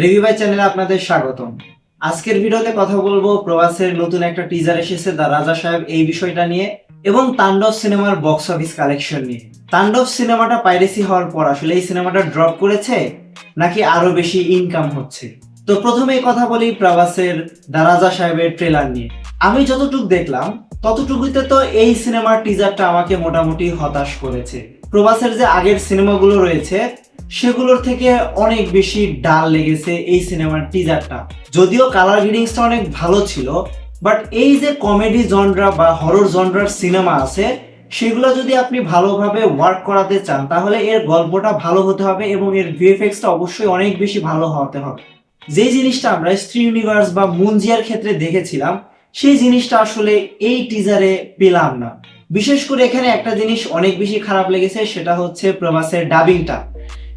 Review by চ্যানেলে আপনাদের স্বাগতম। আজকের ভিডিওতে কথা বলব প্রবাসের নতুন একটা টিজার এসেছে দা রাজা সাহেব এই বিষয়টা নিয়ে এবং তাণ্ডব সিনেমার বক্স অফিস কালেকশন নিয়ে। তাণ্ডব সিনেমাটা পাইরেসি হওয়ার পর আসলে এই সিনেমাটা ড্রপ করেছে নাকি আরও বেশি ইনকাম হচ্ছে? তো প্রথমেই কথা বলি প্রবাসের দা রাজা সাহেবের ট্রেলার নিয়ে। আমি যতটুকু দেখলাম, ততটুকুতে তো এই সিনেমার টিজারটা আমাকে মোটামুটি হতাশ করেছে। প্রবাসের যে আগের সিনেমাগুলো রয়েছে সেগুলোর থেকে অনেক বেশি ডাল লেগেছে এই সিনেমার টিজারটা যদিও কালার গ্রিডিংসটা অনেক ভালো ছিল বাট এই যে কমেডি জনরা বা হরর জনরার সিনেমা আছে, সেগুলো যদি আপনি ভালোভাবে ওয়ার্ক করাতে চান, তাহলে এর গল্পটা ভালো হতে হবে এবং এর ভিএফএক্সটা অবশ্যই অনেক বেশি ভালো হতে হবে। যে জিনিসটা আমরা স্ত্রী ইউনিভার্স বা মুনজিয়ার ক্ষেত্রে দেখেছিলাম, সেই জিনিসটা আসলে এই টিজারে পেলাম না। বিশেষ করে এখানে একটা জিনিস অনেক বেশি খারাপ লেগেছে, সেটা হচ্ছে প্রভাসের ডাবিংটা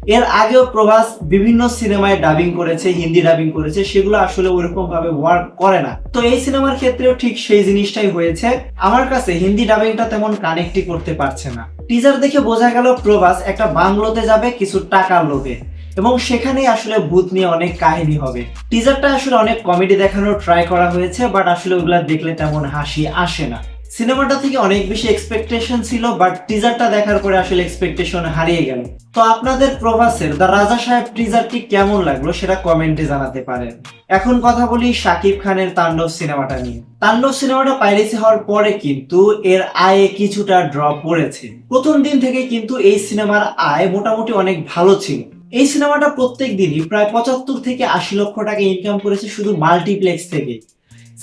এর আগেও প্রভাস বিভিন্ন সিনেমায় ডাবিং করেছে, হিন্দি ডাবিং করেছে, সেগুলো আসলে ওইরকম ভাবে ওয়ার্ক করে না। তো এই সিনেমার ক্ষেত্রেও ঠিক সেই জিনিসটাই হয়েছে। আমার কাছে হিন্দি ডাবিংটা তেমন কানেক্টই করতে পারছে না। টিজার দেখে বোঝা গেল প্রভাস একটা বাংলোতে যাবে কিছু টাকার লোভে, এবং সেখানেই আসলে ভূত নিয়ে অনেক কাহিনী হবে। টিজারটা আসলে অনেক কমেডি দেখানোর ট্রাই করা হয়েছে বাট আসলে ওগুলা দেখলে তেমন হাসি আসে না। সিনেমাটা থেকে অনেক বেশি এক্সপেকটেশন ছিল বাট টিজারটা দেখার পরে আসলে এক্সপেকটেশন হারিয়ে গেল। তো আপনাদের প্রভাসের দ্য রাজা সাহেব টিজারটি কেমন লাগল সেটা কমেন্টে জানাতে পারেন। এখন কথা বলি শাকিব খানের তাণ্ডব সিনেমাটা নিয়ে। তাণ্ডব সিনেমাটা পাইরেসি হওয়ার পরে কিন্তু এর আয়ে কিছুটা ড্রপ পড়েছে। প্রথম দিন থেকে কিন্তু এই সিনেমার আয় মোটামুটি অনেক ভালো ছিল। এই সিনেমাটা প্রত্যেক দিনই প্রায় পঁচাত্তর থেকে আশি লক্ষ টাকা ইনকাম করেছে শুধু মাল্টিপ্লেক্স থেকে।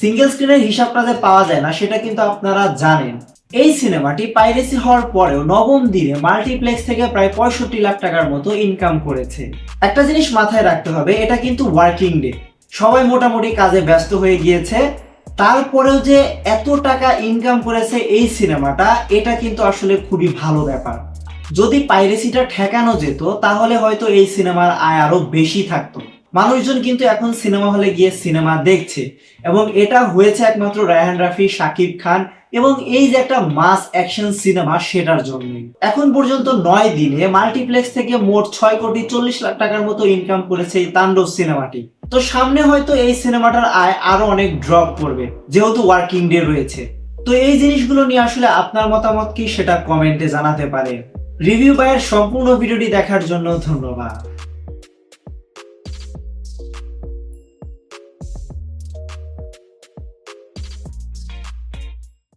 সিঙ্গেল স্ক্রিনের হিসাবটা যে পাওয়া যায় না, সেটা কিন্তু আপনারা জানেন। এই সিনেমাটি পাইরেসি হওয়ার পরেও নবম দিনে মাল্টিপ্লেক্স থেকে প্রায় পঁয়ষট্টি লাখ টাকার মতো ইনকাম করেছে। একটা জিনিস মাথায় রাখতে হবে, এটা কিন্তু ওয়ার্কিং ডে সবাই মোটামুটি কাজে ব্যস্ত হয়ে গিয়েছে। তারপরেও যে এত টাকা ইনকাম করেছে এই সিনেমাটা, এটা কিন্তু আসলে খুবই ভালো ব্যাপার। যদি পাইরেসিটা ঠেকানো যেত, তাহলে হয়তো এই সিনেমার আয় আরও বেশি থাকতো। মানুষজন কিন্তু এখন সিনেমা হলে গিয়ে সিনেমা দেখছে। এবং এটা হয়েছে একমাত্র রায়হান রাফি, শাকিব খান এবং এই যে একটা মাস অ্যাকশন সিনেমা সেটার জন্যই। এখন পর্যন্ত নয় দিনে মাল্টিপ্লেক্স থেকে মোট ছয় কোটি চল্লিশ লাখ টাকার মতো ইনকাম করেছে এই তাণ্ডব সিনেমাটি। তো সামনে হয়তো এই সিনেমাটার আয় আরও অনেক ড্রপ করবে, যেহেতু ওয়ার্কিং ডে রয়েছে। তো এই জিনিসগুলো নিয়ে আসলে আপনার মতামত কি সেটা কমেন্টে জানাতে পারে। রিভিউ বাইয়ের সম্পূর্ণ ভিডিওটি দেখার জন্য ধন্যবাদ।